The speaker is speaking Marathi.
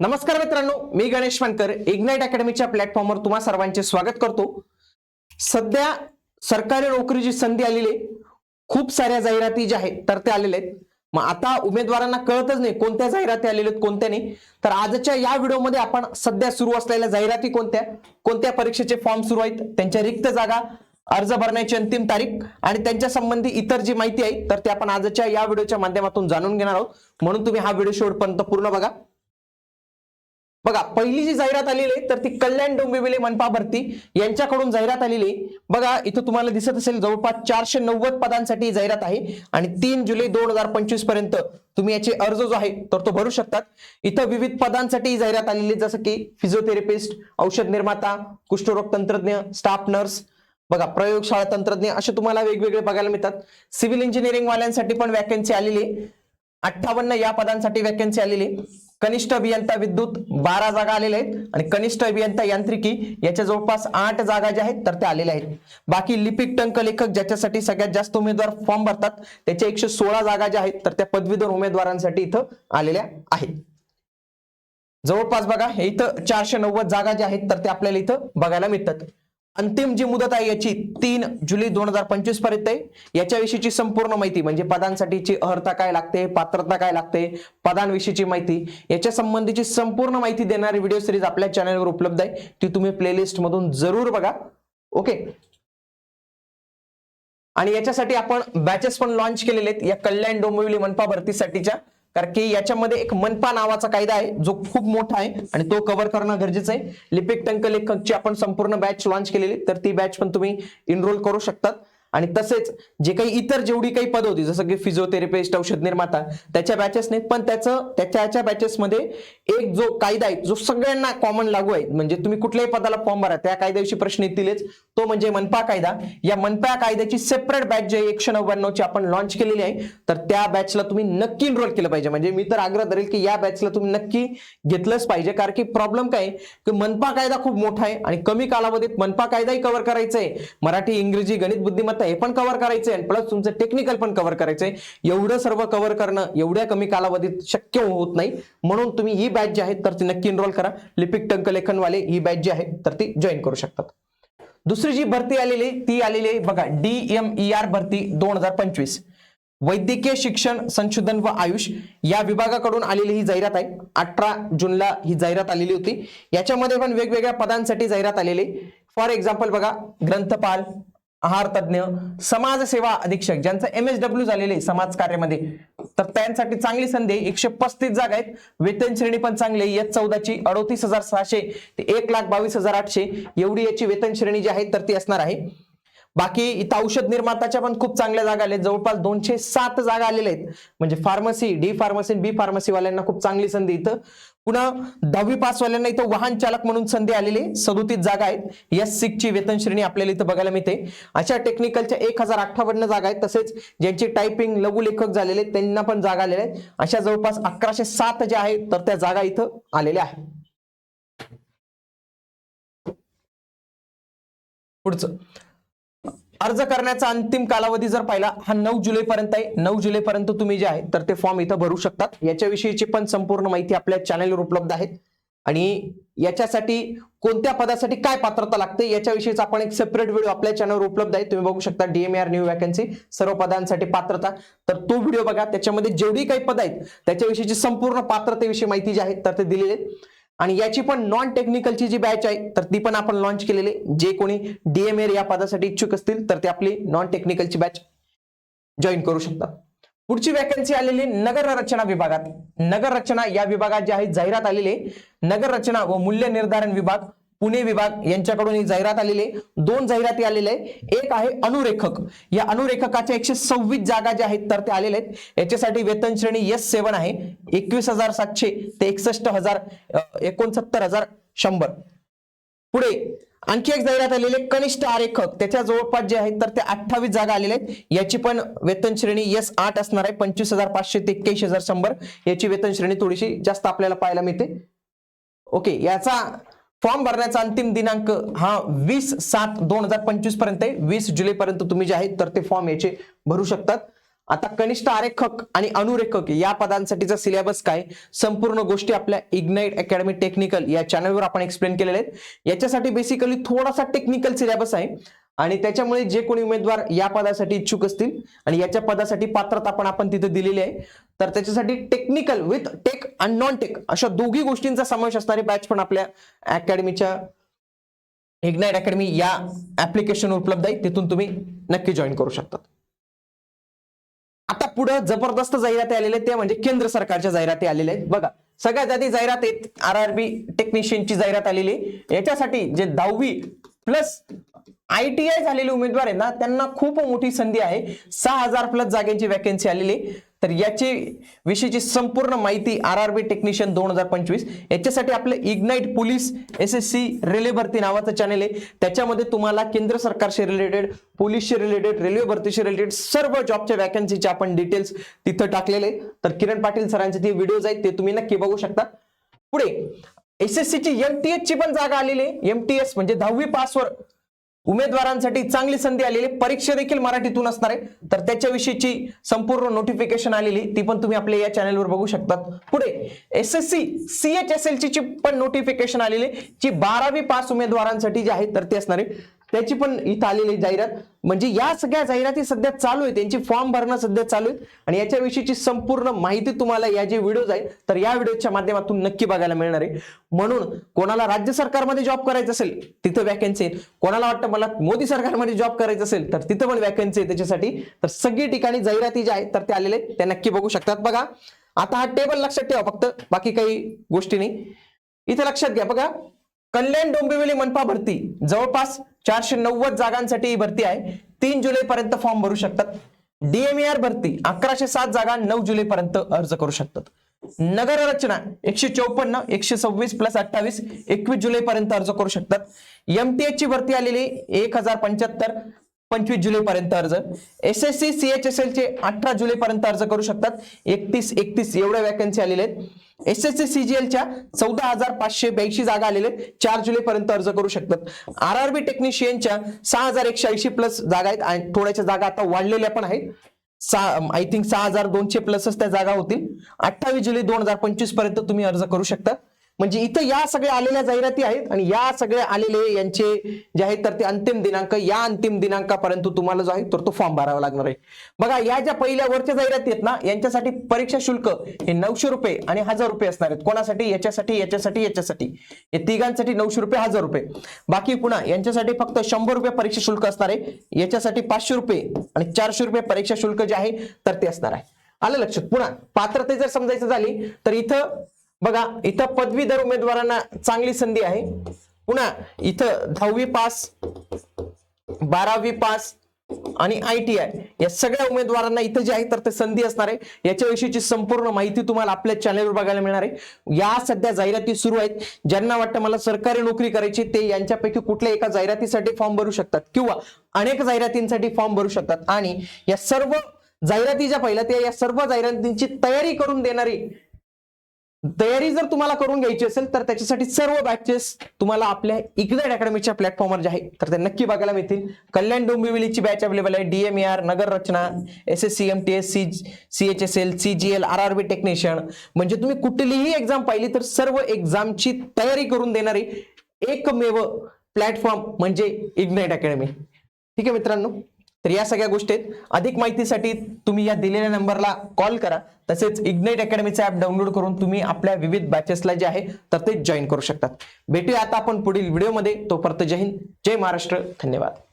नमस्कार मित्रांनो मी गणेश वानकर इग्नाइट अकॅडमीच्या प्लॅटफॉर्मवर तुम्हा सर्वांचे स्वागत करतो. सध्या सरकारी नोकरीची संधी आलेली आहे. खूप साऱ्या जाहिराती ज्या आहेत तर त्या आलेल्या आहेत. मग आता उमेदवारांना कळतच नाही कोणत्या जाहिराती आलेल्या आहेत कोणत्या नाही. तर आजच्या या व्हिडिओमध्ये आपण सध्या सुरू असलेल्या जाहिराती कोणत्या? कोणत्या परीक्षेचे फॉर्म सुरू आहेत? त्यांच्या रिक्त जागा अर्ज भरण्याची अंतिम तारीख आणि त्यांच्या संबंधी इतर जी माहिती आहे तर ते आपण आजच्या या व्हिडिओच्या माध्यमातून जाणून घेणार आहोत. म्हणून तुम्ही हा व्हिडिओ शेवटपर्यंत पूर्ण बघा. बघा पहिली जी जाहिरात आलेली आहे तर ती कल्याण डोंबिवली मनपा भरती यांच्याकडून जाहिरात आलेली आहे. बघा इथं तुम्हाला दिसत असेल जवळपास चारशे नव्वद पदांसाठी जाहिरात आहे. आणि तीन जुलै दोन हजार पंचवीसपर्यंत तुम्ही याचे अर्ज जो आहे तर तो भरू शकतात. इथं विविध पदांसाठी जाहिरात आलेली आहे जसं की फिजिओथेरपिस्ट औषध निर्माता कुष्ठरोग तंत्रज्ञ स्टाफ नर्स बघा प्रयोगशाळा तंत्रज्ञ असे तुम्हाला वेगवेगळे बघायला मिळतात. सिव्हिल इंजिनिअरिंग वाल्यांसाठी पण वॅकन्सी आलेली आहे. अठ्ठावन्न या पदांसाठी वॅकन्सी आलेली आहे. कनिष्ठ अभियंता विद्युत बारा जागा आलेल्या आहेत आणि कनिष्ठ अभियंता यांत्रिकी याच्या जवळपास आठ जागा ज्या आहेत तर त्या आलेल्या आहेत. बाकी लिपिक टंक लेखक ज्याच्यासाठी सगळ्यात जास्त उमेदवार फॉर्म भरतात त्याच्या एकशे सोळा जागा ज्या आहेत तर त्या पदवीधर उमेदवारांसाठी इथं आलेल्या आहेत. जवळपास बघा हे इथं चारशे नव्वद जागा ज्या आहेत तर त्या आपल्याला इथं बघायला मिळतात. अंतिम जी मुदत आहे याची तीन जुलै दोन हजार पंचवीसपर्यंत आहे. याच्याविषयीची संपूर्ण माहिती म्हणजे पदांसाठीची अर्हता काय लागते पात्रता काय लागते पदांविषयीची माहिती याच्या संबंधीची संपूर्ण माहिती देणारी व्हिडिओ सिरीज आपल्या चॅनलवर उपलब्ध आहे. ती तुम्ही प्लेलिस्ट मधून जरूर बघा. ओके आणि याच्यासाठी आपण बॅचेस पण लॉन्च केलेले आहेत. या कल्याण डोंबिवली मनपा भरतीसाठीच्या. कारण की याच्यामध्ये एक मनपा नावाचा कायदा आहे जो खूप मोठा आहे आणि तो कव्हर करणं गरजेचं आहे. लिपिक टंक लेखकची आपण संपूर्ण बॅच लॉन्च केलेली तर ती बॅच पण तुम्ही इनरोल करू शकतात. आणि तसेच जे काही इतर जेवढी काही पद होती जसं की फिजिओथेरपिस्ट औषध निर्माता त्याच्या बॅचेस नाहीत पण त्याचं त्याच्या बॅचेसमध्ये एक जो कायदा आहे जो सगळ्यांना कॉमन लागू आहे म्हणजे तुम्ही कुठल्याही पदाला फॉर्म भरा त्या कायद्याविषयी प्रश्न येतीलच. तो म्हणजे मनपा कायदा. या मनपा कायद्याची सेपरेट बॅच जे एकशे नव्याण्णवची आपण लॉन्च केलेली आहे तर त्या बॅचला तुम्ही नक्की इनरोल केलं पाहिजे. म्हणजे मी तर आग्रह धरेल की या बॅचला तुम्ही नक्की घेतलंच पाहिजे. कारण की प्रॉब्लेम काय आहे की मनपा कायदा खूप मोठा आहे आणि कमी कालावधीत मनपा कायदाही कव्हर करायचा आहे मराठी इंग्रजी गणित बुद्धिमत्ता हे पण कव्हर करायचं आहे प्लस तुमचं टेक्निकल पण कव्हर करायचं आहे एवढं सर्व कव्हर करणं एवढ्या कमी कालावधीत शक्य होत नाही. म्हणून तुम्ही ही बॅच जी आहे तर ती नक्की एनरोल करा. लिपिक टंक लेखनवाले ही बॅच जी आहे तर ती जॉईन करू शकतात. दुसरी जी भरती आलेली ती आलेली आहे बघा डी एम ई आर भरती दोन हजार पंचवीस. वैद्यकीय शिक्षण संशोधन व आयुष या विभागाकडून आलेली ही जाहिरात आहे. अठरा जूनला ही जाहिरात आलेली होती. याच्यामध्ये पण वेगवेगळ्या पदांसाठी जाहिरात आलेली फॉर एक्झाम्पल बघा ग्रंथपाल आहार तज्ज्ञ समाजसेवा अधीक्षक ज्यांचं एम एस डब्ल्यू झालेले समाज कार्यामध्ये तर त्यांसाठी चांगली संधी आहे. एकशे पस्तीस जागा आहेत. वेतन श्रेणी पण चांगली आहे. एच चौदाची अडोतीस हजार सहाशे ते एक लाख बावीस हजार आठशे. एवढी याची वेतन श्रेणी जी आहे तर ती असणार आहे. बाकी इथं औषध निर्माताच्या पण खूप चांगल्या जागा आल्या जवळपास दोनशे सात जागा आलेल्या आहेत. म्हणजे pharmacy D pharmacy B pharmacy वाल्यांना खूप चांगली संधी इथं. पुन्हा दहावी पास वाल्यांना इथं वाहन चालक म्हणून संधी आलेली सदोतीस जागा आहेत. एस ची वेतन श्रेणी आपल्याला इथं बघायला मिळते. अशा टेक्निकलच्या एक हजार अठ्ठावन्न जागा आहेत. तसेच ज्यांची टायपिंग लघुलेखक झालेले आहेत, त्यांना पण जागा आलेल्या आहेत. अशा जवळपास अकराशे सात ज्या आहेत तर त्या जागा इथं आलेल्या आहेत. पुढचं. अर्ज करण्याचा अंतिम कालावधी जर पाहिला हा नऊ जुलै पर्यंत आहे. नऊ जुलै पर्यंत तुम्ही जे आहे तर ते फॉर्म इथं भरू शकतात. याच्याविषयीची पण संपूर्ण माहिती आपल्या चॅनलवर उपलब्ध आहे आणि याच्यासाठी कोणत्या पदासाठी काय पात्रता लागते याच्याविषयीचा आपण एक सेपरेट व्हिडिओ आपल्या चॅनलवर उपलब्ध आहे. तुम्ही बघू शकता डीएमआर न्यू वॅकन्सी सर्व पदांसाठी पात्रता. तर तो व्हिडिओ बघा. त्याच्यामध्ये जेवढी काही पद आहेत त्याच्याविषयीची संपूर्ण पात्रतेविषयी माहिती जी आहे तर ते दिलेली आहे आणि याची पण नॉन टेक्निकलची जी बॅच आहे तर ती पण आपण लॉन्च केलेली जे कोणी डीएमएर या पदासाठी इच्छुक असतील तर ते आपली नॉन टेक्निकलची बॅच जॉईन करू शकतात. पुढची वॅकन्सी आलेली नगर रचना विभागात. नगर रचना या विभागात जे आहे जाहिरात आलेली नगर रचना व मूल्य निर्धारण विभाग. पुणे विभाग यांच्याकडून ही जाहिरात आलेली आहे. दोन जाहिराती आलेल्या आहे एक आहे अनुरेखक. या अनुरेखकाच्या एकशे सव्वीस जागा ज्या आहेत तर ते आलेल्या आहेत. याच्यासाठी वेतन श्रेणी एस सेवन आहे. एकवीस हजार सातशे ते एकसष्ट हजार एकोणसत्तर हजार शंभर. पुढे आणखी एक जाहिरात आलेली आहे कनिष्ठ आरेखक. त्याच्या जवळपास जे आहेत तर ते अठ्ठावीस जागा आलेल्या आहेत. याची पण वेतन श्रेणी एस आठ असणार आहे. पंचवीस हजार पाचशे ते एक्क्याऐंशी हजार शंभर. याची वेतन श्रेणी थोडीशी जास्त आपल्याला पाहायला मिळते. ओके याचा फॉर्म भरण्याचा अंतिम दिनांक हा वीस सात दोन हजार पंचवीसपर्यंत आहे. वीस जुलै पर्यंत तुम्ही जे आहेत तर ते फॉर्म याचे भरू शकतात. आता कनिष्ठ आरेखक आणि अनुरेखक या पदांसाठीचा सिलेबस काय? संपूर्ण गोष्टी आपल्या इग्नाइट अकॅडमी टेक्निकल या चॅनलवर आपण एक्सप्लेन केलेले आहेत. याच्यासाठी बेसिकली थोडासा टेक्निकल सिलेबस आहे. आणि त्याच्यामुळे जे कोणी उमेदवार या पदासाठी इच्छुक असतील आणि याच्या पदासाठी पात्रता पण आपण तिथे दिलेली आहे तर त्याच्यासाठी टेक्निकल विथ टेक आणि नॉन टेक अशा दोघी गोष्टींचा समावेश असणारी बॅच पण आपल्या अकॅडमीच्या इग्नाइट अकॅडमी या ऍप्लिकेशनवर उपलब्ध आहे. तिथून तुम्ही नक्की जॉईन करू शकता आता पुढे जबरदस्त जाहिराती आलेल्या आहेत, ते म्हणजे केंद्र सरकारच्या जाहिराती आलेल्या आहेत. बघा सगळ्यात आधी जाहिरात आहेत. आर आर बी टेक्निशियनची जाहिरात आलेली आहे. याच्यासाठी जे दहावी प्लस आय टी आय झालेले उमेदवार आहेत ना त्यांना खूप मोठी संधी आहे. सहा हजार प्लस जागेची वॅकन्सी आलेली तर याची विषयीची संपूर्ण माहिती आर आर बी टेक्निशियन दोन हजार पंचवीस. याच्यासाठी आपलं ignite police S S C railway भरती नावाचं चॅनल आहे. त्याच्यामध्ये तुम्हाला केंद्र सरकारशी रिलेटेड पोलीसशी रिलेटेड रेल्वे भरतीशी रिलेटेड सर्व जॉबच्या वॅकन्सीचे आपण डिटेल्स तिथं टाकलेले तर किरण पाटील सरांचे ते व्हिडिओज आहेत ते तुम्ही नक्की बघू शकता. पुढे एसएससीची ची एमटीएस ची पण जागा आलेली आहे. एमटीएस म्हणजे दहावी पासवर उमेदवारांसाठी चांगली संधी आलेली आहे. परीक्षा देखील मराठीतून असणार आहे. तर त्याच्याविषयीची संपूर्ण नोटिफिकेशन आलेली ती पण तुम्ही आपल्या या चॅनलवर बघू शकतात. पुढे S S C C H S L ची पण नोटिफिकेशन आलेली आहे, जी बारावी पास उमेदवारांसाठी जी आहे तर ते असणार आहे. त्याची पण इथं आलेली जाहिरात. म्हणजे या सगळ्या जाहिराती सध्या चालू आहे त्यांची फॉर्म भरणं सध्या चालू आहे आणि याच्याविषयीची संपूर्ण माहिती तुम्हाला या जे व्हिडिओज आहेत तर या व्हिडिओच्या माध्यमातून नक्की बघायला मिळणार आहे. म्हणून कोणाला राज्य सरकारमध्ये जॉब करायचं असेल तिथं वॅकन्सी आहे कोणाला वाटतं मला मोदी सरकारमध्ये जॉब करायचं असेल तर तिथं पण वॅकन्सी आहे त्याच्यासाठी. तर सगळी ठिकाणी जाहिराती ज्या आहेत तर ते आलेले आहेत. त्या नक्की बघू शकतात. बघा आता हा टेबल लक्षात ठेवा फक्त. बाकी काही गोष्टी नाही. इथे लक्षात घ्या. बघा कल्याण डोंबिवली मनपा भरती. जवळपास चारशे नव्वद जागांसाठी ही भरती आहे. तीन जुलै पर्यंत फॉर्म भरू शकतात. डीएमआर भरती अकराशे सात जागा नऊ जुलै पर्यंत अर्ज करू शकतात. नगर रचना एकशे चौपन्न एकशे सव्वीस प्लस अठ्ठावीस एकवीस जुलै पर्यंत अर्ज करू शकतात. एमटीएच ची भरती आलेली एक हजार पंच्याहत्तर पंचवीस जुलै पर्यंत अर्ज. S S C C H S L चे अठरा जुलै पर्यंत अर्ज करू शकतात. एकतीस एकतीस एवढ्या वॅकन्सी आलेल्या आहेत. एस एस सी सीजीएलच्या चौदा हजार पाचशे ब्याऐंशी जागा आलेल्या आहेत. चार जुलै पर्यंत अर्ज करू शकतात. आर आर बी टेक्निशियनच्या सहा हजार एकशे ऐंशी प्लस जागा आहेत. आणि थोड्याच्या जागा आता वाढलेल्या पण आहेत. सहा आय थिंक सहा हजार दोनशे प्लसच त्या जागा होतील. अठ्ठावीस जुलै दोन हजार पंचवीसपर्यंत तुम्ही अर्ज करू शकता. म्हणजे इथं या सगळ्या आलेल्या जाहिराती आहेत आणि या सगळ्या आलेले यांचे जे आहेत तर ते अंतिम दिनांक या अंतिम दिनांकापर्यंत तुम्हाला जो आहे तर तो फॉर्म भरावा लागणार आहे. बघा या ज्या पहिल्या वरच्या जाहिराती आहेत ना यांच्यासाठी परीक्षा शुल्क हे नऊशे रुपये आणि हजार रुपये असणार आहेत. कोणासाठी? याच्यासाठी याच्यासाठी याच्यासाठी. हे तिघांसाठी नऊशे रुपये हजार रुपये. बाकी पुन्हा यांच्यासाठी फक्त शंभर रुपये परीक्षा शुल्क असणार आहे. याच्यासाठी पाचशे रुपये आणि चारशे रुपये परीक्षा शुल्क जे आहे तर ते असणार आहे. आलं लक्षात? पुन्हा पात्रते जर समजायचं झाली तर इथं बघा इथं पदवीधर उमेदवारांना चांगली संधी आहे. पुन्हा इथं दहावी पास बारावी पास आणि आय टी आय या सगळ्या उमेदवारांना इथं जे आहे तर ते संधी असणार आहे. याच्याविषयीची संपूर्ण माहिती तुम्हाला आपल्या चॅनलवर बघायला मिळणार आहे. या सध्या जाहिराती सुरू आहेत. ज्यांना वाटतं मला सरकारी नोकरी करायची ते यांच्यापैकी कुठल्या एका जाहिरातीसाठी फॉर्म भरू शकतात किंवा अनेक जाहिरातींसाठी फॉर्म भरू शकतात. आणि या सर्व जाहिराती ज्या पहिल्या त्या या सर्व जाहिरातींची तयारी करून देणारी तयारी जर तुम्हाला करून घ्यायची असेल तर त्याच्यासाठी सर्व बॅचेस तुम्हाला आपल्या इग्नाइट अकॅडमीच्या प्लॅटफॉर्मवर जे आहे तर ते नक्की बघायला मिळतील. कल्याण डोंबिवलीची बॅच अवेलेबल आहे. डीएमआर नगर रचना S S C M T S C C H S L C G L R R B technician म्हणजे तुम्ही कुठलीही एक्झाम पाहिली तर सर्व एक्झामची तयारी करून देणारी एकमेव प्लॅटफॉर्म म्हणजे इग्नाइट अकॅडमी. ठीक आहे मित्रांनो? तर या सगळ्या गोष्टी आहेत अधिक माहितीसाठी तुम्ही या दिलेल्या नंबरला कॉल करा. तसेच इग्नाइट अकॅडमीचं ॲप डाउनलोड करून तुम्ही आपल्या विविध बॅचेसला जे आहे तर ते जॉईन करू शकतात. भेटूया आता आपण पुढील व्हिडिओमध्ये तोपर्यंत जय हिंद जय महाराष्ट्र. धन्यवाद.